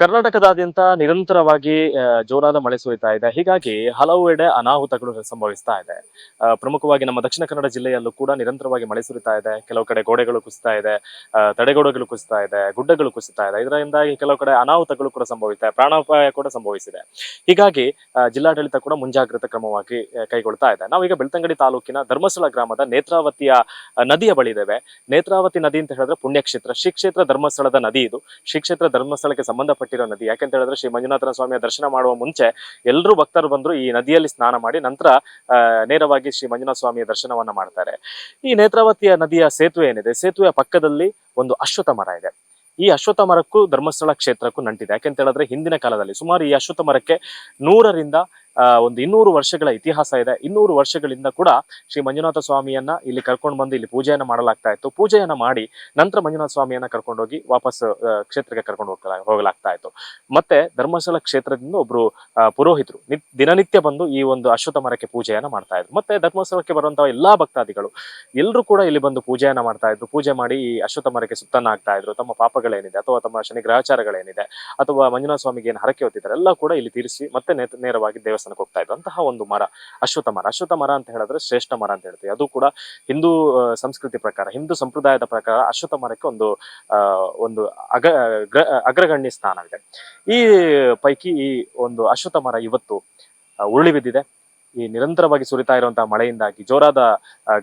ಕರ್ನಾಟಕದಾದ್ಯಂತ ನಿರಂತರವಾಗಿ ಜೋರಾದ ಮಳೆ ಸುರಿತಾ ಇದೆ. ಹೀಗಾಗಿ ಹಲವು ಎಡೆ ಅನಾಹುತಗಳು ಸಂಭವಿಸ್ತಾ ಇದೆ. ಪ್ರಮುಖವಾಗಿ ನಮ್ಮ ದಕ್ಷಿಣ ಕನ್ನಡ ಜಿಲ್ಲೆಯಲ್ಲೂ ಕೂಡ ನಿರಂತರವಾಗಿ ಮಳೆ ಸುರಿತಾ ಇದೆ. ಕೆಲವು ಕಡೆ ಗೋಡೆಗಳು ಕುಸಿತಾ ಇದೆ. ತಡೆಗೋಡೆಗಳು ಕುಸಿತಾ ಇದೆ. ಗುಡ್ಡಗಳು ಕುಸಿತಾ ಇದೆ. ಇದರಿಂದಾಗಿ ಕೆಲವು ಕಡೆ ಅನಾಹುತಗಳು ಕೂಡ ಸಂಭವಿಸಿದೆ ಪ್ರಾಣಾಪಾಯ ಕೂಡ ಸಂಭವಿಸಿದೆ. ಹೀಗಾಗಿ ಜಿಲ್ಲಾಡಳಿತ ಕೂಡ ಮುಂಜಾಗ್ರತಾ ಕ್ರಮವಾಗಿ ಕೈಗೊಳ್ತಾ ಇದೆ. ನಾವೀಗ ಬೆಳ್ತಂಗಡಿ ತಾಲೂಕಿನ ಧರ್ಮಸ್ಥಳ ಗ್ರಾಮದ ನೇತ್ರಾವತಿಯ ನದಿಯ ಬಳಿ ಇದ್ದೇವೆ. ನೇತ್ರಾವತಿ ನದಿ ಅಂತ ಹೇಳಿದ್ರೆ ಪುಣ್ಯಕ್ಷೇತ್ರ. ಶ್ರೀ ಕ್ಷೇತ್ರ ಧರ್ಮಸ್ಥಳದ ನದಿ ಇದು. ಶ್ರೀ ಕ್ಷೇತ್ರ ಧರ್ಮಸ್ಥಳಕ್ಕೆ ಸಂಬಂಧಪಟ್ಟಿರೋ ನದಿ. ಯಾಕೆಂತ ಹೇಳಿದ್ರೆ ಶ್ರೀ ಮಂಜುನಾಥನ ಸ್ವಾಮಿಯ ದರ್ಶನ ಮಾಡುವ ಮುಂಚೆ ಎಲ್ಲರೂ ಭಕ್ತರು ಬಂದ್ರು ಈ ನದಿಯಲ್ಲಿ ಸ್ನಾನ ಮಾಡಿ ನಂತರ ನೇರವಾಗಿ ಶ್ರೀ ಮಂಜುನಾಥ ಸ್ವಾಮಿಯ ದರ್ಶನವನ್ನ ಮಾಡ್ತಾರೆ. ಈ ನೇತ್ರಾವತಿಯ ನದಿಯ ಸೇತುವೆ ಏನಿದೆ? ಸೇತುವೆಯ ಪಕ್ಕದಲ್ಲಿ ಒಂದು ಅಶ್ವತ್ಥ ಮರ ಇದೆ. ಈ ಅಶ್ವತ್ಥ ಮರಕ್ಕೂ ಧರ್ಮಸ್ಥಳ ಕ್ಷೇತ್ರಕ್ಕೂ ನಂಟಿದೆ. ಯಾಕೆಂತ ಹೇಳಿದ್ರೆ ಹಿಂದಿನ ಕಾಲದಲ್ಲಿ ಸುಮಾರು ಈ ಅಶ್ವತ್ಥ ಮರಕ್ಕೆ ನೂರರಿಂದ ಒಂದು ಇನ್ನೂರು ವರ್ಷಗಳ ಇತಿಹಾಸ ಇದೆ. ಇನ್ನೂರು ವರ್ಷಗಳಿಂದ ಕೂಡ ಶ್ರೀ ಮಂಜುನಾಥ ಸ್ವಾಮಿಯನ್ನ ಇಲ್ಲಿ ಕರ್ಕೊಂಡು ಬಂದು ಇಲ್ಲಿ ಪೂಜೆಯನ್ನ ಮಾಡಲಾಗ್ತಾ ಇತ್ತು. ಪೂಜೆಯನ್ನ ಮಾಡಿ ನಂತರ ಮಂಜುನಾಥ ಸ್ವಾಮಿಯನ್ನ ಕರ್ಕೊಂಡೋಗಿ ವಾಪಸ್ ಕ್ಷೇತ್ರಕ್ಕೆ ಕರ್ಕೊಂಡು ಹೋಗ್ತಾ, ಹೋಗಲಾಗ್ತಾ ಇತ್ತು. ಮತ್ತೆ ಧರ್ಮಸ್ಥಳ ಕ್ಷೇತ್ರದಿಂದ ಒಬ್ರು ಪುರೋಹಿತರು ದಿನನಿತ್ಯ ಬಂದು ಈ ಒಂದು ಅಶ್ವತ್ಥ ಮರಕ್ಕೆ ಪೂಜೆಯನ್ನ ಮಾಡ್ತಾ ಇದ್ರು. ಮತ್ತೆ ಧರ್ಮಸ್ಥಳಕ್ಕೆ ಬರುವಂತಹ ಎಲ್ಲಾ ಭಕ್ತಾದಿಗಳು ಎಲ್ಲರೂ ಕೂಡ ಇಲ್ಲಿ ಬಂದು ಪೂಜೆಯನ್ನ ಮಾಡ್ತಾ ಇದ್ರು. ಪೂಜೆ ಮಾಡಿ ಈ ಅಶ್ವತ್ಥ ಮರಕ್ಕೆ ಸುತ್ತನ್ನ ಆಗ್ತಾ ಇದ್ರು. ತಮ್ಮ ಪಾಪಗಳೇನಿದೆ ಅಥವಾ ತಮ್ಮ ಶನಿ ಗ್ರಹಚಾರಗಳೇನಿದೆ ಅಥವಾ ಮಂಜುನಾಥ ಸ್ವಾಮಿಗೆ ಏನು ಹರಕೆ ಹೊತ್ತಿದ್ದಾರೆ, ಎಲ್ಲ ಕೂಡ ಇಲ್ಲಿ ತೀರಿಸಿ ಮತ್ತೆ ನೇರವಾಗಿ ನೇರವಾಗಿ ದೇವಸ್ಥಾನಕ್ಕೆ ಹೋಗ್ತಾ ಇದ್ದಂತಹ ಒಂದು ಮರ, ಅಶ್ವತ್ಥ ಮರ. ಅಶ್ವತ್ಥ ಮರ ಅಂತ ಹೇಳಿದ್ರೆ ಶ್ರೇಷ್ಠ ಮರ ಅಂತ ಹೇಳ್ತೀವಿ. ಅದು ಕೂಡ ಹಿಂದೂ ಸಂಸ್ಕೃತಿ ಪ್ರಕಾರ, ಹಿಂದೂ ಸಂಪ್ರದಾಯದ ಪ್ರಕಾರ ಅಶ್ವತ್ಥ ಮರಕ್ಕೆ ಒಂದು ಒಂದು ಅಗ ಗ್ರ- ಅಗ್ರಗಣ್ಯ ಸ್ಥಾನವಿದೆ. ಈ ಪೈಕಿ ಈ ಒಂದು ಅಶ್ವತ್ಥ ಮರ ಇವತ್ತು ಉರುಳಿ ಬಿದ್ದಿದೆ. ಈ ನಿರಂತರವಾಗಿ ಸುರಿತಾ ಇರುವಂತಹ ಮಳೆಯಿಂದಾಗಿ, ಜೋರಾದ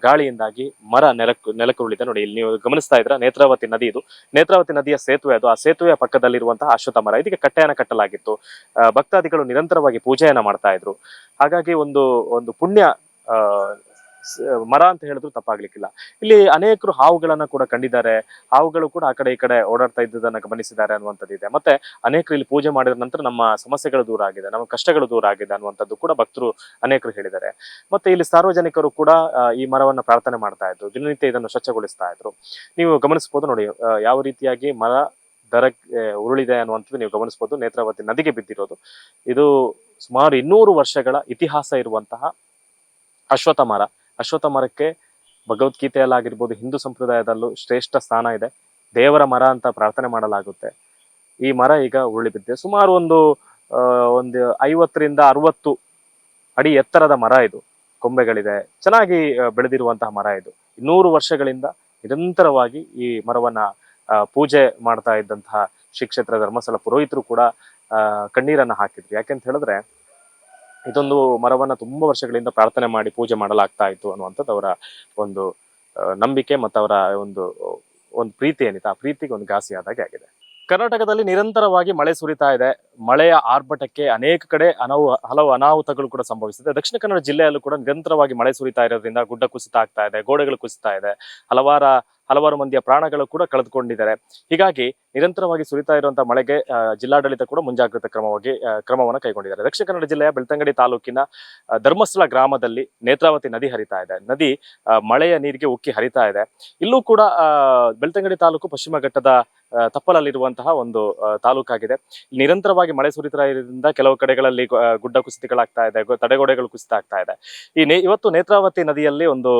ಗಾಳಿಯಿಂದಾಗಿ ಮರ ನೆಲಕ್ಕೆ ನೆಲಕ್ಕುರುಳಿದೆ ನೋಡಿ. ಇಲ್ಲಿ ನೀವು ಗಮನಿಸ್ತಾ ಇದ್ರ ನೇತ್ರಾವತಿ ನದಿ ಇದು. ನೇತ್ರಾವತಿ ನದಿಯ ಸೇತುವೆ ಅದು. ಆ ಸೇತುವೆಯ ಪಕ್ಕದಲ್ಲಿರುವಂತಹ ಅಶ್ವತ್ಥ ಮರ. ಇದಕ್ಕೆ ಕಟ್ಟೆಯನ್ನು ಕಟ್ಟಲಾಗಿತ್ತು. ಭಕ್ತಾದಿಗಳು ನಿರಂತರವಾಗಿ ಪೂಜೆಯನ್ನ ಮಾಡ್ತಾ ಇದ್ರು. ಹಾಗಾಗಿ ಒಂದು ಒಂದು ಪುಣ್ಯ ಮರ ಅಂತ ಹೇಳಿದ್ರು ತಪ್ಪಾಗ್ಲಿಕ್ಕಿಲ್ಲ. ಇಲ್ಲಿ ಅನೇಕರು ಹಾವುಗಳನ್ನ ಕೂಡ ಕಂಡಿದ್ದಾರೆ. ಹಾವುಗಳು ಕೂಡ ಆ ಕಡೆ ಈ ಕಡೆ ಓಡಾಡ್ತಾ ಇದ್ದುದನ್ನ ಗಮನಿಸಿದ್ದಾರೆ ಅನ್ನುವಂಥದ್ದು ಇದೆ. ಮತ್ತೆ ಅನೇಕರು ಇಲ್ಲಿ ಪೂಜೆ ಮಾಡಿದ ನಂತರ ನಮ್ಮ ಸಮಸ್ಯೆಗಳು ದೂರ ಆಗಿದೆ, ನಮ್ಮ ಕಷ್ಟಗಳು ದೂರ ಆಗಿದೆ ಅನ್ನುವಂಥದ್ದು ಕೂಡ ಭಕ್ತರು ಅನೇಕರು ಹೇಳಿದ್ದಾರೆ. ಮತ್ತೆ ಇಲ್ಲಿ ಸಾರ್ವಜನಿಕರು ಕೂಡ ಈ ಮರವನ್ನ ಪ್ರಾರ್ಥನೆ ಮಾಡ್ತಾ ಇದ್ರು, ದಿನನಿತ್ಯ ಇದನ್ನು ಸ್ವಚ್ಛಗೊಳಿಸ್ತಾ ಇದ್ರು. ನೀವು ಗಮನಿಸಬಹುದು ನೋಡಿ ಯಾವ ರೀತಿಯಾಗಿ ಮರ ದರ ಉರುಳಿದೆ ಅನ್ನುವಂಥದ್ದು ನೀವು ಗಮನಿಸಬಹುದು ನೇತ್ರಾವತಿ ನದಿಗೆ ಬಿದ್ದಿರೋದು. ಇದು ಸುಮಾರು ಇನ್ನೂರು ವರ್ಷಗಳ ಇತಿಹಾಸ ಇರುವಂತಹ ಅಶ್ವತ್ಥ ಮರ ಅಶ್ವತ್ಥ ಮರಕ್ಕೆ ಭಗವದ್ಗೀತೆಯಲ್ಲಾಗಿರ್ಬೋದು ಹಿಂದೂ ಸಂಪ್ರದಾಯದಲ್ಲೂ ಶ್ರೇಷ್ಠ ಸ್ಥಾನ ಇದೆ. ದೇವರ ಮರ ಅಂತ ಪ್ರಾರ್ಥನೆ ಮಾಡಲಾಗುತ್ತೆ. ಈ ಮರ ಈಗ ಉರುಳಿ ಬಿದ್ದಿದೆ. ಸುಮಾರು ಒಂದು ಒಂದು ಐವತ್ತರಿಂದ ಅರವತ್ತು ಅಡಿ ಎತ್ತರದ ಮರ ಇದು. ಕೊಂಬೆಗಳಿದೆ. ಚೆನ್ನಾಗಿ ಬೆಳೆದಿರುವಂತಹ ಮರ ಇದು. ಇನ್ನೂರು ವರ್ಷಗಳಿಂದ ನಿರಂತರವಾಗಿ ಈ ಮರವನ್ನ ಪೂಜೆ ಮಾಡ್ತಾ ಇದ್ದಂತಹ ಶ್ರೀ ಧರ್ಮಸ್ಥಳ ಪುರೋಹಿತರು ಕೂಡ ಕಣ್ಣೀರನ್ನ ಹಾಕಿದ್ರು. ಯಾಕೆಂತ ಹೇಳಿದ್ರೆ ಇದೊಂದು ಮರವನ್ನ ತುಂಬಾ ವರ್ಷಗಳಿಂದ ಪ್ರಾರ್ಥನೆ ಮಾಡಿ ಪೂಜೆ ಮಾಡಲಾಗ್ತಾ ಇತ್ತು ಅನ್ನುವಂಥದ್ದು ಅವರ ಒಂದು ನಂಬಿಕೆ ಮತ್ತು ಅವರ ಒಂದು ಒಂದು ಪ್ರೀತಿ ಏನಿತ್ತು. ಆ ಪ್ರೀತಿಗೆ ಒಂದು ಘಾಸಿ ಆದಾಗೆ ಆಗಿದೆ. ಕರ್ನಾಟಕದಲ್ಲಿ ನಿರಂತರವಾಗಿ ಮಳೆ ಸುರಿತಾ ಇದೆ. ಮಳೆಯ ಆರ್ಭಟಕ್ಕೆ ಅನೇಕ ಕಡೆ ಅನಾಹು ಹಲವು ಅನಾಹುತಗಳು ಕೂಡ ಸಂಭವಿಸಿದೆ. ದಕ್ಷಿಣ ಕನ್ನಡ ಜಿಲ್ಲೆಯಲ್ಲೂ ಕೂಡ ನಿರಂತರವಾಗಿ ಮಳೆ ಸುರಿತಾ ಇರೋದ್ರಿಂದ ಗುಡ್ಡ ಕುಸಿತ ಆಗ್ತಾ ಇದೆ, ಗೋಡೆಗಳು ಕುಸಿತಾ ಇದೆ. ಹಲವಾರ ಹಲವಾರು ಮಂದಿಯ ಪ್ರಾಣಗಳು ಕೂಡ ಕಳೆದುಕೊಂಡಿದ್ದಾರೆ. ಹೀಗಾಗಿ ನಿರಂತರವಾಗಿ ಸುರಿತಾ ಇರುವಂತಹ ಮಳೆಗೆ ಜಿಲ್ಲಾಡಳಿತ ಕೂಡ ಮುಂಜಾಗ್ರತಾ ಕ್ರಮವಾಗಿ ಕ್ರಮವನ್ನು ಕೈಗೊಂಡಿದ್ದಾರೆ. ದಕ್ಷಿಣ ಕನ್ನಡ ಜಿಲ್ಲೆಯ ಬೆಳ್ತಂಗಡಿ ತಾಲೂಕಿನ ಧರ್ಮಸ್ಥಳ ಗ್ರಾಮದಲ್ಲಿ ನೇತ್ರಾವತಿ ನದಿ ಹರಿತಾ ಇದೆ. ನದಿ ಮಳೆಯ ನೀರಿಗೆ ಉಕ್ಕಿ ಹರಿತಾ ಇದೆ. ಇಲ್ಲೂ ಕೂಡ ಬೆಳ್ತಂಗಡಿ ತಾಲೂಕು ಪಶ್ಚಿಮ ಘಟ್ಟದ ತಪ್ಪಲಲ್ಲಿರುವಂತಹ ಒಂದು ತಾಲೂಕಾಗಿದೆ. ನಿರಂತರವಾಗಿ ಮಳೆ ಸುರಿತಾ ಇರೋದ್ರಿಂದ ಕೆಲವು ಕಡೆಗಳಲ್ಲಿ ಗುಡ್ಡ ಕುಸಿತಗಳಾಗ್ತಾ ಇದೆ, ತಡೆಗೋಡೆಗಳು ಕುಸಿತ ಆಗ್ತಾ ಇದೆ. ಈ ಇವತ್ತು ನೇತ್ರಾವತಿ ನದಿಯಲ್ಲಿ ಒಂದು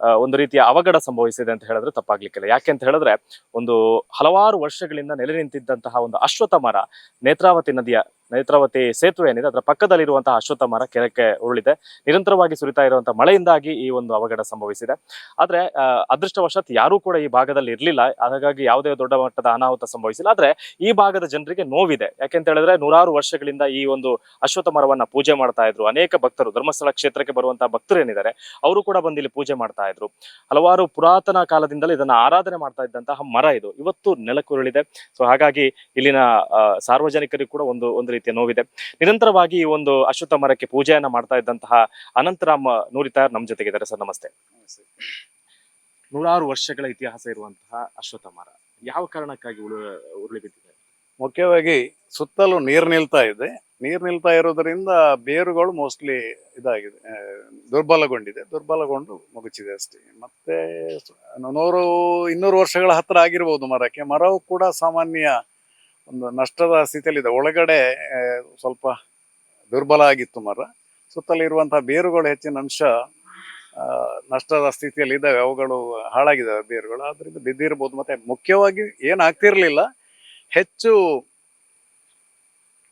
ಒಂದು ರೀತಿಯ ಅವಘಡ ಸಂಭವಿಸಿದೆ ಅಂತ ಹೇಳಿದ್ರೆ ತಪ್ಪಾಗ್ಲಿಕ್ಕಿಲ್ಲ. ಯಾಕೆ ಅಂತ ಹೇಳಿದ್ರೆ ಒಂದು ಹಲವಾರು ವರ್ಷಗಳಿಂದ ನೆಲೆ ನಿಂತಿದ್ದಂತಹ ಒಂದು ಅಶ್ವತ್ಥ ಮರ ನೇತ್ರಾವತಿ ನದಿಯ ನೇತ್ರಾವತಿ ಸೇತುವೆ ಏನಿದೆ, ಅದರ ಪಕ್ಕದಲ್ಲಿರುವಂತಹ ಅಶ್ವತ್ಥ ಮರ ಕೆರೆಕ್ಕೆ ಉರುಳಿದೆ. ನಿರಂತರವಾಗಿ ಸುರಿತಾ ಇರುವಂತಹ ಮಳೆಯಿಂದಾಗಿ ಈ ಒಂದು ಅವಘಡ ಸಂಭವಿಸಿದೆ. ಆದ್ರೆ ಅದೃಷ್ಟವಶಾತ್ ಯಾರೂ ಕೂಡ ಈ ಭಾಗದಲ್ಲಿ ಇರಲಿಲ್ಲ. ಹಾಗಾಗಿ ಯಾವುದೇ ದೊಡ್ಡ ಮಟ್ಟದ ಅನಾಹುತ ಸಂಭವಿಸಿಲ್ಲ. ಆದ್ರೆ, ಈ ಭಾಗದ ಜನರಿಗೆ ನೋವಿದೆ. ಯಾಕೆಂತ ಹೇಳಿದ್ರೆ, ನೂರಾರು ವರ್ಷಗಳಿಂದ ಈ ಒಂದು ಅಶ್ವತ್ಥ ಮರವನ್ನ ಪೂಜೆ ಮಾಡ್ತಾ ಇದ್ರು. ಅನೇಕ ಭಕ್ತರು, ಧರ್ಮಸ್ಥಳ ಕ್ಷೇತ್ರಕ್ಕೆ ಬರುವಂತಹ ಭಕ್ತರು ಏನಿದ್ದಾರೆ, ಅವರು ಕೂಡ ಬಂದು ಇಲ್ಲಿ ಪೂಜೆ ಮಾಡ್ತಾ ಇದ್ರು. ಹಲವಾರು ಪುರಾತನ ಕಾಲದಿಂದಲೂ ಇದನ್ನ ಆರಾಧನೆ ಮಾಡ್ತಾ ಇದ್ದಂತಹ ಮರ ಇದು. ಇವತ್ತು ನೆಲಕ್ಕುರುಳಿದೆ. ಸೊ ಹಾಗಾಗಿ ಇಲ್ಲಿನ ಸಾರ್ವಜನಿಕರಿಗೂ ಕೂಡ ಒಂದು ಒಂದು ರೀತಿಯ ನೋವಿದೆ. ನಿರಂತರವಾಗಿ ಈ ಒಂದು ಅಶ್ವತ್ಥ ಮರಕ್ಕೆ ಪೂಜೆಯನ್ನ ಮಾಡ್ತಾ ಇದ್ದಂತಹ ಅನಂತರಾಮ್ ನೂರಿತಾರ್ ನಮ್ಮ ಜೊತೆಗಿದ್ದಾರೆ ಸರ್ ನಮಸ್ತೆ. ನೂರಾರು ವರ್ಷಗಳ ಇತಿಹಾಸ ಇರುವಂತಹ ಅಶ್ವತ್ಥ ಮರ ಯಾವ ಕಾರಣಕ್ಕಾಗಿ ಉಳಿ ಉರುಳಿ ಬಿದ್ದಿದೆ? ಮುಖ್ಯವಾಗಿ ಸುತ್ತಲೂ ನೀರು ನಿಲ್ತಾ ಇದೆ. ನೀರು ನಿಲ್ತಾ ಇರೋದ್ರಿಂದ ಬೇರುಗಳು ಮೋಸ್ಟ್ಲಿ ಇದಾಗಿದೆ ದುರ್ಬಲಗೊಂಡಿದೆ. ದುರ್ಬಲಗೊಂಡು ಮುಗಿಸಿದೆ ಅಷ್ಟೇ. ಮತ್ತೆ ನೂರು ಇನ್ನೂರು ವರ್ಷಗಳ ಹತ್ರ ಆಗಿರ್ಬೋದು ಮರಕ್ಕೆ. ಮರವು ಕೂಡ ಸಾಮಾನ್ಯ ಒಂದು ನಷ್ಟದ ಸ್ಥಿತಿಯಲ್ಲಿದೆ. ಒಳಗಡೆ ಸ್ವಲ್ಪ ದುರ್ಬಲ ಆಗಿತ್ತು ಮರ. ಸುತ್ತಲಿರುವಂತಹ ಬೇರುಗಳು ಹೆಚ್ಚಿನ ಅಂಶ ನಷ್ಟದ ಸ್ಥಿತಿಯಲ್ಲಿ ಇದ್ದಾವೆ. ಅವುಗಳು ಹಾಳಾಗಿದ್ದಾವೆ ಬೇರುಗಳು. ಆದ್ರಿಂದ ಬಿದ್ದಿರ್ಬೋದು. ಮತ್ತೆ ಮುಖ್ಯವಾಗಿ ಏನಾಗ್ತಿರ್ಲಿಲ್ಲ ಹೆಚ್ಚು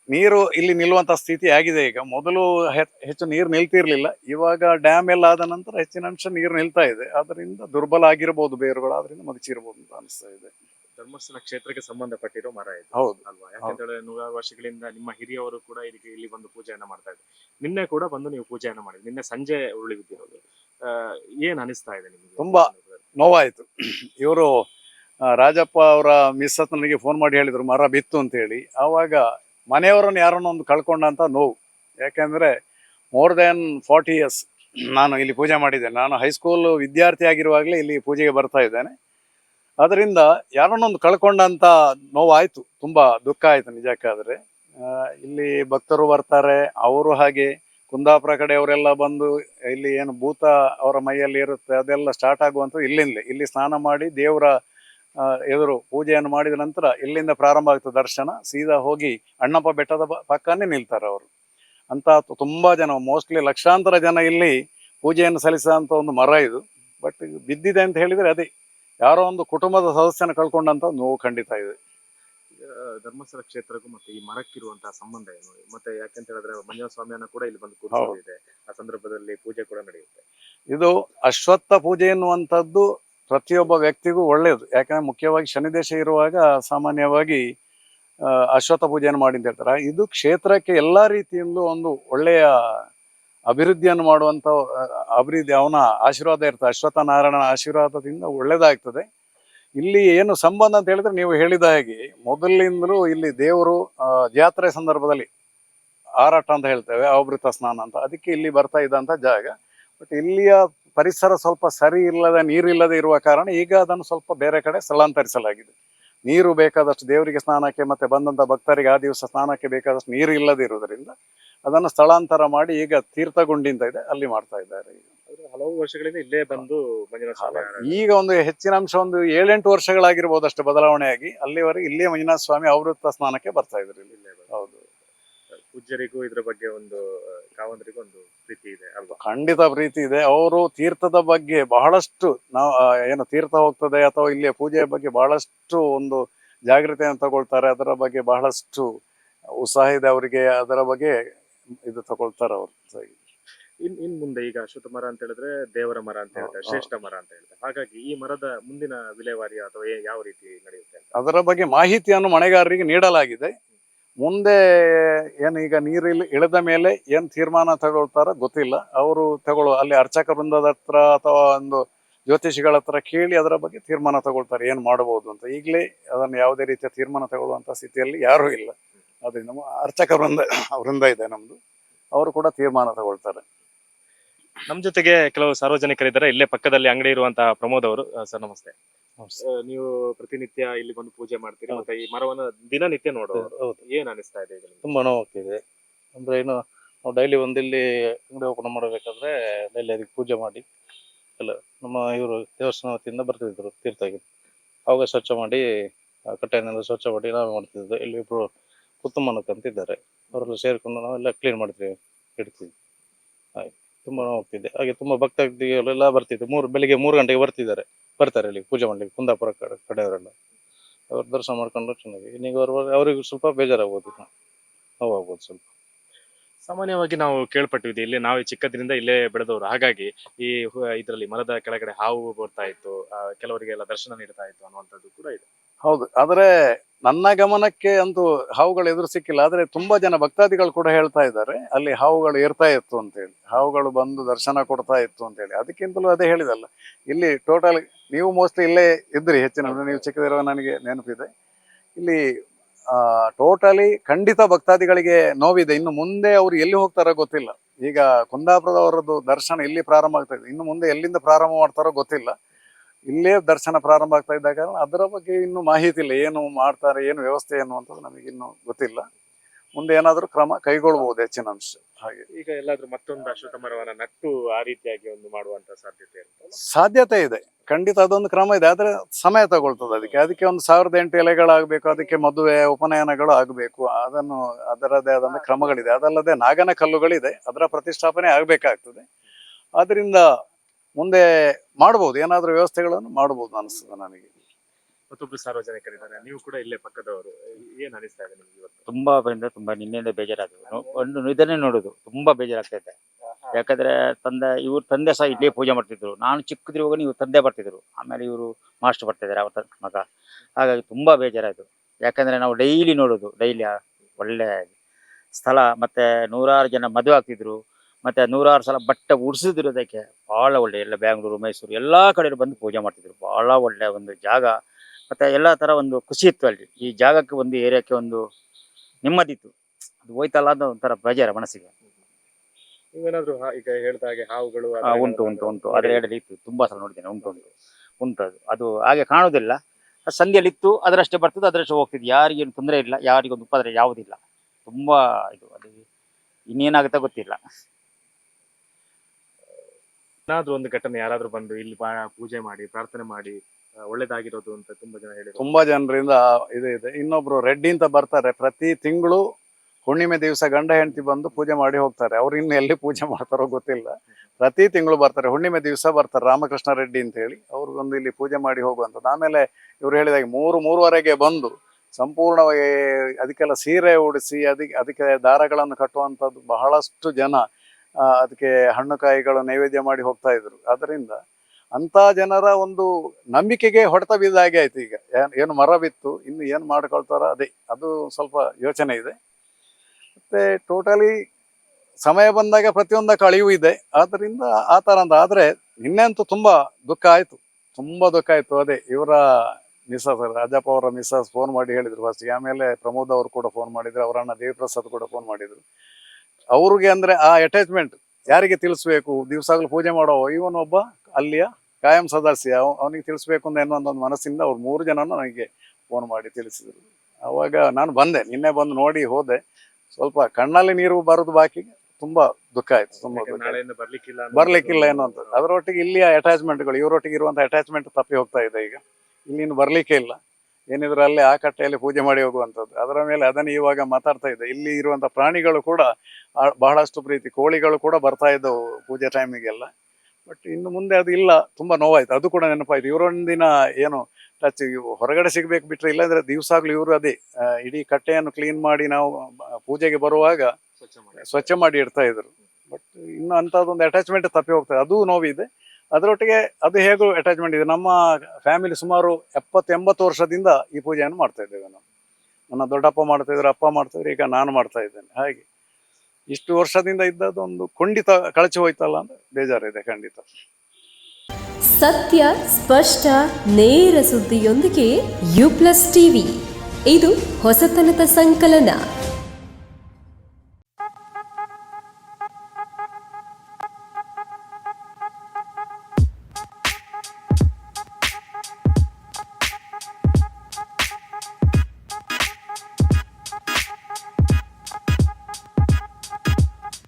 ನೀರು ಇಲ್ಲಿ ನಿಲ್ಲುವಂತ ಸ್ಥಿತಿ ಆಗಿದೆ ಈಗ. ಮೊದಲು ಹೆಚ್ಚು ನೀರು ನಿಲ್ತಿರ್ಲಿಲ್ಲ. ಇವಾಗ ಡ್ಯಾಮ್ ಎಲ್ಲ ಆದ ನಂತರ ಹೆಚ್ಚಿನ ಅಂಶ ನೀರು ನಿಲ್ತಾ ಇದೆ. ಅದರಿಂದ ದುರ್ಬಲ ಆಗಿರ್ಬೋದು ಬೇರುಗಳು. ಅದರಿಂದ ಮಗಚಿರ್ಬೋದು ಅಂತ ಅನಿಸ್ತಾ ಇದೆ. ಧರ್ಮಸ್ಥಳ ಕ್ಷೇತ್ರಕ್ಕೆ ಸಂಬಂಧಪಟ್ಟಿರೋ ಮರ ಇದು ಹೌದು. ಅಲ್ವಾ? ಯಾಕಂದ್ರೆ ನೂರಾರು ವರ್ಷಗಳಿಂದ ನಿಮ್ಮ ಹಿರಿಯವರು ಕೂಡ ಇದಕ್ಕೆ ಇಲ್ಲಿ ಬಂದು ಪೂಜೆಯನ್ನ ಮಾಡ್ತಾ ಇದ್ರು ನಿನ್ನೆ ಕೂಡ ಬಂದು ನೀವು ಪೂಜೆಯನ್ನ ಮಾಡಿದ್ರಿ. ನಿನ್ನೆ ಸಂಜೆ ಉರುಳಿ ಬಿದ್ದಿರೋದು. ಏನ್ ಅನಿಸ್ತಾ ಇದೆ ನಿಮಗೆ? ತುಂಬಾ. ನೋವಾಯ್ತು. ಇವರು ರಾಜಪ್ಪ ಅವರ ಮಿಸ್ ಹತ್ರ ನನಗೆ ಫೋನ್ ಮಾಡಿ ಹೇಳಿದ್ರು ಮರ ಬಿತ್ತು ಅಂತ ಹೇಳಿ ಆವಾಗ ಮನೆಯವರನ್ನು ಯಾರನ್ನ ಒಂದು ಕಳ್ಕೊಂಡಂತ ನೋವು. ಯಾಕೆಂದ್ರೆ ಮೋರ್ ದೆನ್ ಫಾರ್ಟಿ ಇಯರ್ಸ್ ನಾನು ಇಲ್ಲಿ ಪೂಜೆ ಮಾಡಿದ್ದೇನೆ. ನಾನು ಹೈಸ್ಕೂಲ್ ವಿದ್ಯಾರ್ಥಿ ಆಗಿರುವಾಗಲೇ ಇಲ್ಲಿ ಪೂಜೆಗೆ ಬರ್ತಾ ಇದ್ದೇನೆ. ಅದರಿಂದ ಯಾರನ್ನೊಂದು ಕಳ್ಕೊಂಡಂತ ನೋವಾಯ್ತು, ತುಂಬಾ ದುಃಖ ಆಯ್ತು ನಿಜಕ್ಕಾದ್ರೆ ಇಲ್ಲಿ ಭಕ್ತರು ಬರ್ತಾರೆ, ಅವರು ಹಾಗೆ ಕುಂದಾಪುರ ಕಡೆಯವರೆಲ್ಲ ಬಂದು ಇಲ್ಲಿ ಏನು ಭೂತ ಅವರ ಮೈಯಲ್ಲಿ ಇರುತ್ತೆ, ಅದೆಲ್ಲ ಸ್ಟಾರ್ಟ್ ಆಗುವಂಥದ್ದು ಇಲ್ಲಿಂದಲೇ. ಇಲ್ಲಿ ಸ್ನಾನ ಮಾಡಿ ದೇವರ ಎದುರು ಪೂಜೆಯನ್ನು ಮಾಡಿದ ನಂತರ ಇಲ್ಲಿಂದ ಪ್ರಾರಂಭ ಆಗ್ತದೆ ದರ್ಶನ. ಸೀದಾ ಹೋಗಿ ಅಣ್ಣಪ್ಪ ಬೆಟ್ಟದ ಪಕ್ಕನೇ ನಿಲ್ತಾರೆ ಅವರು. ಅಂತ ತುಂಬಾ ಜನ ಮೋಸ್ಟ್ಲಿ ಲಕ್ಷಾಂತರ ಜನ ಇಲ್ಲಿ ಪೂಜೆಯನ್ನು ಸಲ್ಲಿಸುವಂತ ಒಂದು ಮರ ಇದು. ಬಟ್ ಬಿದ್ದಿದೆ ಅಂತ ಹೇಳಿದರೆ ಅದೇ. ಯಾರೋ ಒಂದು ಕುಟುಂಬದ ಸದಸ್ಯನ ಕಳ್ಕೊಂಡಂತ ನೋವು ಖಂಡಿತ ಇದೆ. ಧರ್ಮಸ್ಥಳ ಕ್ಷೇತ್ರಕ್ಕೂ ಮತ್ತೆ ಈ ಮರಕ್ಕಿರುವಂತಹ ಸಂಬಂಧ ಏನು? ಮತ್ತೆ ಯಾಕೆಂತ ಹೇಳಿದ್ರೆ ಮಂಜುನ ಸ್ವಾಮಿಯನ್ನ ಕೂಡ ಇಲ್ಲಿ ಬಂದು ಕೂತ್ಕೊಂಡಿದೆ ಆ ಸಂದರ್ಭದಲ್ಲಿ ಪೂಜೆ ಕೂಡ ನಡೆಯುತ್ತೆ. ಇದು ಅಶ್ವತ್ಥ ಪೂಜೆ ಎನ್ನುವಂಥದ್ದು ಪ್ರತಿಯೊಬ್ಬ ವ್ಯಕ್ತಿಗೂ ಒಳ್ಳೆಯದು ಯಾಕಂದ್ರೆ ಮುಖ್ಯವಾಗಿ ಶನಿದೇಶ ಇರುವಾಗ ಸಾಮಾನ್ಯವಾಗಿ ಅಶ್ವತ್ಥ ಪೂಜೆಯನ್ನು ಮಾಡಿ ಅಂತ ಹೇಳ್ತಾರೆ. ಇದು ಕ್ಷೇತ್ರಕ್ಕೆ ಎಲ್ಲಾ ರೀತಿಯಿಂದಲೂ ಒಂದು ಒಳ್ಳೆಯ ಅಭಿವೃದ್ಧಿಯನ್ನು ಮಾಡುವಂತ ಆ, ಅಭಿವೃದ್ಧಿ ಅವನ ಆಶೀರ್ವಾದ ಇರ್ತದೆ. ಅಶ್ವಥ ನಾರಾಯಣನ ಆಶೀರ್ವಾದದಿಂದ ಒಳ್ಳೇದಾಗ್ತದೆ. ಇಲ್ಲಿ ಏನು ಸಂಬಂಧ ಅಂತ ಹೇಳಿದ್ರೆ ನೀವು ಹೇಳಿದ ಹಾಗೆ ಮೊದಲಿನಿಂದಲೂ ಇಲ್ಲಿ ದೇವರು ಜಾತ್ರೆ ಸಂದರ್ಭದಲ್ಲಿ ಆರಾಟ ಅಂತ ಹೇಳ್ತೇವೆ ಅವಭೃತ ಸ್ನಾನ ಅಂತ. ಅದಕ್ಕೆ ಇಲ್ಲಿ ಬರ್ತಾ ಇದ್ದಂತ ಜಾಗ. ಬಟ್ ಇಲ್ಲಿಯ ಪರಿಸರ ಸ್ವಲ್ಪ ಸರಿ ಇಲ್ಲದ ನೀರಿಲ್ಲದೆ ಇರುವ ಕಾರಣ ಈಗ ಅದನ್ನು ಸ್ವಲ್ಪ ಬೇರೆ ಕಡೆ ಸ್ಥಳಾಂತರಿಸಲಾಗಿದೆ. ನೀರು ಬೇಕಾದಷ್ಟು ದೇವರಿಗೆ ಸ್ನಾನಕ್ಕೆ ಮತ್ತೆ ಬಂದಂತ ಭಕ್ತರಿಗೆ ಆ ದಿವಸ ಸ್ನಾನಕ್ಕೆ ಬೇಕಾದಷ್ಟು ನೀರು ಇಲ್ಲದೆ ಇರುವುದರಿಂದ ಅದನ್ನು ಸ್ಥಳಾಂತರ ಮಾಡಿ ಈಗ ತೀರ್ಥಗುಂಡಿ ಅಂತ ಇದೆ ಅಲ್ಲಿ ಮಾಡ್ತಾ ಇದ್ದಾರೆ ಈಗ. ಹಲವು ವರ್ಷಗಳಿಂದ ಇಲ್ಲೇ ಬಂದು ಈಗ ಒಂದು ಹೆಚ್ಚಿನ ಅಂಶ ಒಂದು ಏಳೆಂಟು ವರ್ಷಗಳಾಗಿರ್ಬೋದು ಅಷ್ಟು ಬದಲಾವಣೆಯಾಗಿ ಅಲ್ಲಿವರೆಗೆ ಇಲ್ಲೇ ಮಂಜುನಾಥ ಸ್ವಾಮಿ ಅವೃತ್ತ ಸ್ನಾನಕ್ಕೆ ಬರ್ತಾ ಇದ್ರು ಇಲ್ಲಿ. ಹೌದು. ಪೂಜ್ಯರಿಗೂ ಇದ್ರ ಬಗ್ಗೆ ಒಂದು ಕಾವಂದ್ರಿಗೊಂದು ಕಾವಂತರಿಗೂ ಒಂದು ಪ್ರೀತಿ ಇದೆ ಅಲ್ವಾ? ಖಂಡಿತ ಪ್ರೀತಿ ಇದೆ. ಅವರು ತೀರ್ಥದ ಬಗ್ಗೆ ಬಹಳಷ್ಟು ನಾವು ಏನು ತೀರ್ಥ ಹೋಗ್ತದೆ ಅಥವಾ ಇಲ್ಲಿಯ ಪೂಜೆಯ ಬಗ್ಗೆ ಬಹಳಷ್ಟು ಒಂದು ಜಾಗೃತಿಯನ್ನು ತಗೊಳ್ತಾರೆ ಅದರ ಬಗ್ಗೆ ಬಹಳಷ್ಟು ಉತ್ಸಾಹ ಇದೆ ಅವರಿಗೆ ಅದರ ಬಗ್ಗೆ ಇದು ತಗೊಳ್ತಾರೆ ಅವ್ರು. ಇನ್ ಇನ್ ಮುಂದೆ ಈಗ ಅಶ್ವತ್ಥ ಮರ ಅಂತ ಹೇಳಿದ್ರೆ ದೇವರ ಮರ ಅಂತ ಹೇಳ್ತಾರೆ. ಶ್ರೇಷ್ಠ ಮರ ಅಂತ ಹೇಳ್ತಾರೆ. ಹಾಗಾಗಿ ಈ ಮರದ ಮುಂದಿನ ವಿಲೇವಾರಿ ಅಥವಾ ಏ- ಯಾವ ರೀತಿ ನಡೆಯುತ್ತೆ ಅಂತ? ಅದರ ಬಗ್ಗೆ ಮಾಹಿತಿಯನ್ನು ಮಳೆಗಾರರಿಗೆ ನೀಡಲಾಗಿದೆ. ಮುಂದೆ ಏನು ಈಗ ನೀರು ಇಲ್- ಇಳಿದ ಮೇಲೆ ಏನ್ ತೀರ್ಮಾನ ತಗೊಳ್ತಾರೋ ಗೊತ್ತಿಲ್ಲ. ಅವರು ತಗೊಳ್ಳೋ ಅಲ್ಲಿ ಅರ್ಚಕ ವೃಂದದ ಹತ್ರ ಅಥವಾ ಒಂದು ಜ್ಯೋತಿಷಿಗಳ ಹತ್ರ ಕೇಳಿ ಅದರ ಬಗ್ಗೆ ತೀರ್ಮಾನ ತಗೊಳ್ತಾರೆ ಏನ್ ಮಾಡಬಹುದು ಅಂತ. ಈಗಲೇ ಅದನ್ನು ಯಾವುದೇ ರೀತಿಯ ತೀರ್ಮಾನ ತಗೊಳ್ಳುವಂತ ಸ್ಥಿತಿಯಲ್ಲಿ ಯಾರೂ ಇಲ್ಲ. ಅದೇ ನಮ್ಮ ಅರ್ಚಕ ವೃಂದ ವೃಂದ ಇದೆ ನಮ್ದು. ಅವರು ಕೂಡ ತೀರ್ಮಾನ ತಗೊಳ್ತಾರೆ. ನಮ್ ಜೊತೆಗೆ ಕೆಲವು ಸಾರ್ವಜನಿಕರಿದ್ದಾರೆ. ಇಲ್ಲೇ ಪಕ್ಕದಲ್ಲಿ ಅಂಗಡಿ ಇರುವಂತಹ ಪ್ರಮೋದ್ ಅವರು. ಸರ್ ನಮಸ್ತೆ. ಆ, ನೀವು ಪ್ರತಿನಿತ್ಯ ಇಲ್ಲಿ ಬಂದು ಪೂಜೆ ಮಾಡ್ತೀರಿ ಮತ್ತೆ ಈ ಮರವನ್ನ ದಿನನಿತ್ಯ ನೋಡೋದು ಹೌದು ಏನ್ ಅನಿಸ್ತಾ ಇದೆ ಈಗ ನಿಮ್ಗೆ? ತುಂಬಾ ನೋವಾಗ್ತಿದೆ. ಅಂದ್ರೆ ಏನು ನಾವು ಡೈಲಿ ಒಂದಿಲ್ಲಿ ಅಂಗಡಿ ಓಪನ್ ಮಾಡಬೇಕಾದ್ರೆ ಡೈಲಿ ಅದಕ್ಕೆ ಪೂಜೆ ಮಾಡಿ ಎಲ್ಲ ನಮ್ಮ ಇವರು ದೇವಸ್ಥಾನ ವತಿಯಿಂದ ಬರ್ತಿದ್ರು ತೀರ್ಥಾಗಿ ಅವಾಗ ಸ್ವಚ್ಛ ಮಾಡಿ ಆ ಕಟ್ಟೆಯನ್ನೆಲ್ಲ ಸ್ವಚ್ಛ ಮಾಡಿ ನಾವೇ ಮಾಡ್ತಿದ್ವಿ ಇಲ್ಲಿ ಇಬ್ರು ಕುತ್ತುಮನಕ್ ಅಂತ ಇದ್ದಾರೆ ಅವರೆಲ್ಲ ಸೇರ್ಕೊಂಡು ನಾವೆಲ್ಲ ಕ್ಲೀನ್ ಮಾಡ್ತೀವಿ ಇಡ್ತೀವಿ. ಹಾಗೆ ತುಂಬಾ ಹೋಗ್ತಿದ್ದೆ. ಹಾಗೆ ತುಂಬಾ ಭಕ್ತಾದಿಗಳೆಲ್ಲ ಬರ್ತಿದ್ದೆ ಮೂರು, ಬೆಳಿಗ್ಗೆ ಮೂರು ಗಂಟೆಗೆ ಬರ್ತಿದ್ದಾರೆ. ಬರ್ತಾರೆ ಇಲ್ಲಿ ಪೂಜೆ ಮಾಡಲಿಕ್ಕೆ, ಕುಂದಾಪುರ ಕಡೆ, ಕಡೆಯವರೆಲ್ಲ. ಅವ್ರ ದರ್ಶನ ಮಾಡ್ಕೊಂಡು ಚೆನ್ನಾಗಿ. ಇನ್ನೀಗ ಅವರು, ಅವರಿಗೂ ಸ್ವಲ್ಪ ಬೇಜಾರಾಗ್ಬೋದು. ನೋವಾಗ್ಬೋದು ಸ್ವಲ್ಪ. ಸಾಮಾನ್ಯವಾಗಿ ನಾವು ಕೇಳ್ಪಟ್ಟಿದ್ವಿ ಇಲ್ಲಿ ನಾವು ಚಿಕ್ಕದ್ರಿಂದ ಇಲ್ಲೇ ಬೆಳೆದವರು. ಹಾಗಾಗಿ ಈ ಇದರಲ್ಲಿ ಮರದ ಕೆಳಗಡೆ ಹಾವು ಬರ್ತಾ ಇತ್ತು. ಕೆಲವರಿಗೆಲ್ಲ ದರ್ಶನ ನೀಡ್ತಾ ಇತ್ತು ಅನ್ನುವಂಥದ್ದು ಕೂಡ ಇದೆ. ಹೌದು. ಆದರೆ ನನ್ನ ಗಮನಕ್ಕೆ ಅಂತೂ ಹಾವುಗಳು ಎದುರು ಸಿಕ್ಕಿಲ್ಲ. ಆದರೆ ತುಂಬಾ ಜನ ಭಕ್ತಾದಿಗಳು ಕೂಡ ಹೇಳ್ತಾ ಇದ್ದಾರೆ, ಅಲ್ಲಿ ಹಾವುಗಳು ಇರ್ತಾ ಇತ್ತು ಅಂತ ಹೇಳಿ ಹಾವುಗಳು ಬಂದು ದರ್ಶನ ಕೊಡ್ತಾ ಇತ್ತು ಅಂತ ಹೇಳಿ ಅದಕ್ಕಿಂತಲೂ ಅದೇ ಹೇಳಿದಲ್ಲ. ಇಲ್ಲಿ ಟೋಟಲ್ ನೀವು ಮೋಸ್ಟ್ಲಿ ಇಲ್ಲೇ ಇದ್ರಿ ಹೆಚ್ಚಿನ ನೀವು ಚಿಕ್ಕದಿರುವ ನನಗೆ ನೆನಪಿದೆ. ಇಲ್ಲಿ ಟೋಟಲಿ ಖಂಡಿತ ಭಕ್ತಾದಿಗಳಿಗೆ ನೋವಿದೆ. ಇನ್ನು ಮುಂದೆ ಅವ್ರು ಎಲ್ಲಿ ಹೋಗ್ತಾರೋ ಗೊತ್ತಿಲ್ಲ. ಈಗ ಕುಂದಾಪುರದವರದ್ದು ದರ್ಶನ ಇಲ್ಲಿ ಪ್ರಾರಂಭ ಆಗ್ತಾ ಇನ್ನು ಮುಂದೆ ಎಲ್ಲಿಂದ ಪ್ರಾರಂಭ ಮಾಡ್ತಾರೋ ಗೊತ್ತಿಲ್ಲ. ಇಲ್ಲೇ ದರ್ಶನ ಪ್ರಾರಂಭ ಆಗ್ತಾ ಇದ್ದ ಕಾರಣ ಅದರ ಬಗ್ಗೆ ಇನ್ನು ಮಾಹಿತಿ ಇಲ್ಲ. ಏನು ಮಾಡ್ತಾರೆ ಏನು ವ್ಯವಸ್ಥೆ ಅನ್ನುವಂಥದ್ದು ನಮಗೆ ಇನ್ನು ಗೊತ್ತಿಲ್ಲ. ಮುಂದೆ ಏನಾದರೂ ಕ್ರಮ ಕೈಗೊಳ್ಬಹುದು ಹೆಚ್ಚಿನ ಅಂಶ. ಹಾಗೆ. ಈಗ ಎಲ್ಲಾದ್ರೂ ಮತ್ತೊಂದು ಅಶ್ವತ್ಥ ಮರವನ್ನ ನಟ್ಟು ಆ ರೀತಿಯಾಗಿ ಒಂದು ಮಾಡುವಂತ ಸಾಧ್ಯತೆ ಇರುತ್ತೆ ಸಾಧ್ಯತೆ ಇದೆ. ಖಂಡಿತ ಅದೊಂದು ಕ್ರಮ ಇದೆ. ಆದ್ರೆ ಸಮಯ ತಗೊಳ್ತದೆ ಅದಕ್ಕೆ. ಅದಕ್ಕೆ ಒಂದು ಸಾವಿರದ ಎಂಟು ಎಲೆಗಳಾಗಬೇಕು ಅದಕ್ಕೆ ಮದುವೆ ಉಪನಯನಗಳು ಆಗಬೇಕು. ಅದನ್ನು ಅದರದೇ ಆದಂತ ಕ್ರಮಗಳಿದೆ. ಅದಲ್ಲದೆ ನಾಗನ ಕಲ್ಲುಗಳಿದೆ ಅದರ ಪ್ರತಿಷ್ಠಾಪನೆ ಆಗಬೇಕಾಗ್ತದೆ. ಆದ್ರಿಂದ ಮುಂದೆ ಮಾಡಬಹುದು ಏನಾದ್ರೂ ವ್ಯವಸ್ಥೆಗಳನ್ನು ಮಾಡಬಹುದು ಅನಿಸ್ತದೆ ನನಗೆ. ಮತ್ತೊಬ್ರು ಸಾರ್ವಜನಿಕರಿದ್ದಾರೆ ನೀವು ಕೂಡ ಇಲ್ಲೇ ಪಕ್ಕದವರು ಏನ್ ಅನಿಸ್ತಾ ಇದೆ ನಿಮ್ಗೆ ಇವತ್ತು? ತುಂಬಾ ಬಂದ ತುಂಬಾ ನಿನ್ನೆಯಿಂದ ಬೇಜಾರಾದ್ರು ನೋ- ಒಂದು ಇದನ್ನೇ ನೋಡುದು ತುಂಬಾ ಬೇಜಾರಾಗ್ತಾ ಇದೆ. ಯಾಕಂದ್ರೆ ತಂದೆ ಇವ್ರ ತಂದೆ ಸಹ ಇಲ್ಲೇ ಪೂಜೆ ಮಾಡ್ತಿದ್ರು. ನಾನು ಚಿಕ್ಕದಿರುವಾಗ ನೀವು ತಂದೆ ಬರ್ತಿದ್ರು. ಆಮೇಲೆ ಇವರು ಮಾಸ್ಟರ್ ಬರ್ತಿದ್ದಾರೆ ಅವರ ತ- ಮಗ. ಹಾಗಾಗಿ ತುಂಬಾ ಬೇಜಾರಾಯ್ತು. ಯಾಕಂದ್ರೆ ನಾವು ಡೈಲಿ ನೋಡೋದು ಡೈಲಿ ಒಳ್ಳೆ ಸ್ಥಳ ಮತ್ತೆ ನೂರಾರು ಜನ ಮದುವೆ ಆಗ್ತಿದ್ರು. ಮತ್ತೆ ನೂರಾರು ಸಲ ಬಟ್ಟೆ ಉಡಿಸಿದಿರೋದಕ್ಕೆ ಭಾಳ ಬಹಳ ಒಳ್ಳೆ ಎಲ್ಲ ಬ್ಯಾಂಗ್ಳೂರು ಮೈಸೂರು ಎಲ್ಲಾ ಕಡೆ ಬಂದು ಪೂಜೆ ಮಾಡ್ತಿದ್ರು. ಬಹಳ ಒಳ್ಳೆ ಒಂದು ಜಾಗ. ಮತ್ತೆ ಎಲ್ಲಾ ತರ ಒಂದು ಖುಷಿ ಇತ್ತು ಅಲ್ಲಿ. ಈ ಜಾಗಕ್ಕೆ ಒಂದು ಏರಿಯಾಕ್ಕೆ ಒಂದು ನೆಮ್ಮದಿತ್ತು. ಅದು ಹೋಯ್ತಲ್ಲ ಅಂತ ಒಂಥರ ಬೇಜಾರ ಮನಸ್ಸಿಗೆ. ನೀವೇನಾದ್ರೂ ಈಗ ಹೇಳ್ದ ಹಾಗೆ ಹಾವುಗಳು ಉಂಟು ಉಂಟು ಉಂಟು. ಅದ್ರ ಎರಡಲ್ಲಿ ಇತ್ತು. ತುಂಬಾ ಸಲ ನೋಡಿದ್ದೇನೆ. ಉಂಟು ಉಂಟು. ಉಂಟು ಅದು ಅದು ಹಾಗೆ ಕಾಣುವುದಿಲ್ಲ. ಸಂಧ್ಯಲ್ಲಿ ಸಂಧಿಯಲ್ಲಿ ಇತ್ತು ಅದರಷ್ಟೇ ಬರ್ತದೆ ಅದರಷ್ಟೇ ಹೋಗ್ತಿದ್ದು. ಯಾರಿಗೇನು ತೊಂದರೆ ಇಲ್ಲ. ಯಾರಿಗೊಂದು ಉಪದ್ರ ಯಾವುದಿಲ್ಲ. ತುಂಬಾ ಇದು. ಅದು ಇನ್ನೇನಾಗುತ್ತೆ ಗೊತ್ತಿಲ್ಲ. ಏನಾದ್ರೂ ಒಂದು ಘಟನೆ ಯಾರಾದ್ರೂ ಬಂದು ಇಲ್ಲಿ ಪೂಜೆ ಮಾಡಿ, ಪ್ರಾರ್ಥನೆ ಮಾಡಿ ಒಳ್ಳೇದಾಗಿರೋದು ಅಂತ ತುಂಬಾ ಜನ ಹೇಳಿ ತುಂಬಾ ಜನರಿಂದ ಇದು ಇದೆ. ಇನ್ನೊಬ್ರು ರೆಡ್ಡಿ ಅಂತ ಬರ್ತಾರೆ. ಪ್ರತಿ ತಿಂಗಳು ಹುಣ್ಣಿಮೆ ದಿವಸ ಗಂಡ ಹೆಂಡತಿ ಬಂದು ಪೂಜೆ ಮಾಡಿ ಹೋಗ್ತಾರೆ. ಅವ್ರು ಇನ್ನು ಎಲ್ಲಿ ಪೂಜೆ ಮಾಡ್ತಾರೋ ಗೊತ್ತಿಲ್ಲ. ಪ್ರತಿ ತಿಂಗಳು ಬರ್ತಾರೆ. ಹುಣ್ಣಿಮೆ ದಿವಸ ಬರ್ತಾರೆ ರಾಮಕೃಷ್ಣ ರೆಡ್ಡಿ ಅಂತ ಹೇಳಿ. ಅವ್ರಿಗೊಂದು ಇಲ್ಲಿ ಪೂಜೆ ಮಾಡಿ ಹೋಗುವಂಥದ್ದು. ಆಮೇಲೆ ಇವ್ರು ಹೇಳಿದಾಗ ಮೂರು, ಮೂರುವರೆಗೆ ಬಂದು ಸಂಪೂರ್ಣವಾಗಿ ಅದಕ್ಕೆಲ್ಲ ಸೀರೆ ಉಡಿಸಿ ಅದಕ್ಕೆ ಅದಕ್ಕೆ ದಾರಗಳನ್ನು ಕಟ್ಟುವಂಥದ್ದು ಬಹಳಷ್ಟು ಜನ ಅದಕ್ಕೆ ಹಣ್ಣು ಕಾಯಿಗಳು ನೈವೇದ್ಯ ಮಾಡಿ ಹೋಗ್ತಾ ಇದ್ರು. ಅದರಿಂದ ಅಂತ ಜನರ ಒಂದು ನಂಬಿಕೆಗೆ ಹೊಡೆತ ಬಿದ್ದ ಹಾಗೆ ಆಯ್ತು ಈಗ. ಏನು ಮರ ಬಿತ್ತು, ಇನ್ನು ಏನು ಮಾಡ್ಕೊಳ್ತಾರ ಅದೇ. ಅದು ಸ್ವಲ್ಪ ಯೋಚನೆ ಇದೆ. ಮತ್ತೆ ಟೋಟಲಿ ಸಮಯ ಬಂದಾಗ ಪ್ರತಿಯೊಂದಕ್ಕೆ ಅಳಿವು ಇದೆ. ಆದ್ದರಿಂದ ಆ ಥರ ಅಂತ. ಆದ್ರೆ ನಿನ್ನೆ ಅಂತೂ ತುಂಬಾ ದುಃಖ ಆಯ್ತು. ತುಂಬಾ ದುಃಖ ಆಯಿತು. ಅದೇ, ಇವರ ಮಿಸ್ಸಸ್ ರಾಜಪ್ಪ ಅವರ ಮಿಸ್ಸಸ್ ಫೋನ್ ಮಾಡಿ ಹೇಳಿದ್ರು ಫಸ್ಟ್ ಆಮೇಲೆ ಪ್ರಮೋದ್ ಅವರು ಕೂಡ ಫೋನ್ ಮಾಡಿದ್ರು. ಅವರ ಅಣ್ಣ ದೇವಿಪ್ರಸಾದ್ ಕೂಡ ಫೋನ್ ಮಾಡಿದ್ರು. ಅವ್ರಿಗೆ ಅಂದ್ರೆ ಆ ಅಟ್ಯಾಚ್ಮೆಂಟ್ ಯಾರಿಗೆ ತಿಳಿಸ್ಬೇಕು? ದಿವಸಾಗ್ಲೂ ಪೂಜೆ ಮಾಡೋ ಇವನ್ ಒಬ್ಬ ಅಲ್ಲಿಯ ಕಾಯಂ ಸದಸ್ಯ ಅವ- ಅವನಿಗೆ ತಿಳಿಸ್ಬೇಕು ಅಂತ ಒಂದು ಮನಸ್ಸಿಂದ ಅವ್ರು ಮೂರು ಜನನು ನನಗೆ ಫೋನ್ ಮಾಡಿ ತಿಳಿಸಿದ್ರು. ಅವಾಗ ನಾನು ಬಂದೆ ನಿನ್ನೆ ಬಂದು ನೋಡಿ ಹೋದೆ. ಸ್ವಲ್ಪ ಕಣ್ಣಲ್ಲಿ ನೀರು ಬರೋದು ಬಾಕಿ ತುಂಬಾ ದುಃಖ ಆಯ್ತು ತುಂಬಾ ಬರ್ಲಿಕ್ಕಿಲ್ಲ ಏನೋ ಅಂತ ಅದರೊಟ್ಟಿಗೆ ಇಲ್ಲಿಯ ಅಟ್ಯಾಚ್ಮೆಂಟ್ಗಳು ಇವರೊಟ್ಟಿಗೆ ಇರುವಂತ ಅಟ್ಯಾಚ್ಮೆಂಟ್ ತಪ್ಪಿ ಹೋಗ್ತಾ ಇದೆ ಈಗ. ಇಲ್ಲಿನ ಬರ್ಲಿಕ್ಕೆ ಇಲ್ಲ. ಏನಿದ್ರು ಅಲ್ಲೇ ಆ ಕಟ್ಟೆಯಲ್ಲಿ ಪೂಜೆ ಮಾಡಿ ಹೋಗುವಂಥದ್ದು. ಅದರ ಮೇಲೆ ಅದನ್ನು ಇವಾಗ ಮಾತಾಡ್ತಾ ಇದ್ದೆ. ಇಲ್ಲಿ ಇರುವಂಥ ಪ್ರಾಣಿಗಳು ಕೂಡ ಬಹಳಷ್ಟು ಪ್ರೀತಿ ಕೋಳಿಗಳು ಕೂಡ ಬರ್ತಾ ಇದ್ದವು ಪೂಜೆ ಟೈಮಿಗೆಲ್ಲ ಬಟ್ ಇನ್ನು ಮುಂದೆ ಅದು ಇಲ್ಲ ತುಂಬ ನೋವಾಯ್ತು. ಅದು ಕೂಡ ನೆನಪಾಯ್ತು. ಇವರೊಂದಿನ ಏನು ಟಚ್ ಹೊರಗಡೆ ಸಿಗ್ಬೇಕು ಬಿಟ್ರೆ ಇಲ್ಲಾಂದ್ರೆ ದಿವಸಾಗ್ಲೂ ಇವರು ಅದೇ ಇಡೀ ಕಟ್ಟೆಯನ್ನು ಕ್ಲೀನ್ ಮಾಡಿ ನಾವು ಪೂಜೆಗೆ ಬರುವಾಗ ಸ್ವಚ್ಛ ಮಾಡಿ. ಸ್ವಚ್ಛ ಮಾಡಿ ಇಡ್ತಾ ಇದ್ರು. ಬಟ್ ಇನ್ನು ಅಂತದೊಂದು ಅಟ್ಯಾಚ್ಮೆಂಟ್ ತಪ್ಪಿ ಹೋಗ್ತದೆ. ಅದು ನೋವಿದೆ. ಅದರೊಟ್ಟಿಗೆ ಅದು ಹೇಗೂ ಅಟ್ಯಾಚ್ಮೆಂಟ್ ಇದೆ. ನಮ್ಮ ಫ್ಯಾಮಿಲಿ ಸುಮಾರು ಎಪ್ಪತ್ತು ಎಂಬತ್ತು ವರ್ಷದಿಂದ ಈ ಪೂಜೆಯನ್ನು ಮಾಡ್ತಾ ಇದ್ದೇವೆ ನಾವು. ನನ್ನ ದೊಡ್ಡಪ್ಪ ಮಾಡ್ತಾ ಇದ್ರು ಅಪ್ಪ ಮಾಡ್ತಾ ಈಗ ನಾನು ಮಾಡ್ತಾ ಇದ್ದೇನೆ. ಹಾಗೆ ಇಷ್ಟು ವರ್ಷದಿಂದ ಇದ್ದದೊಂದು ಖಂಡಿತ ಕಳಚಿ ಹೋಯ್ತಲ್ಲ ಅಂತ ಬೇಜಾರಿದೆ ಖಂಡಿತ. ಸತ್ಯ, ಸ್ಪಷ್ಟ, ನೇರ ಸುದ್ದಿಯೊಂದಿಗೆ ಯು ಪ್ಲಸ್ ಟಿವಿ ಇದು ಹೊಸತನದ ಸಂಕಲನ.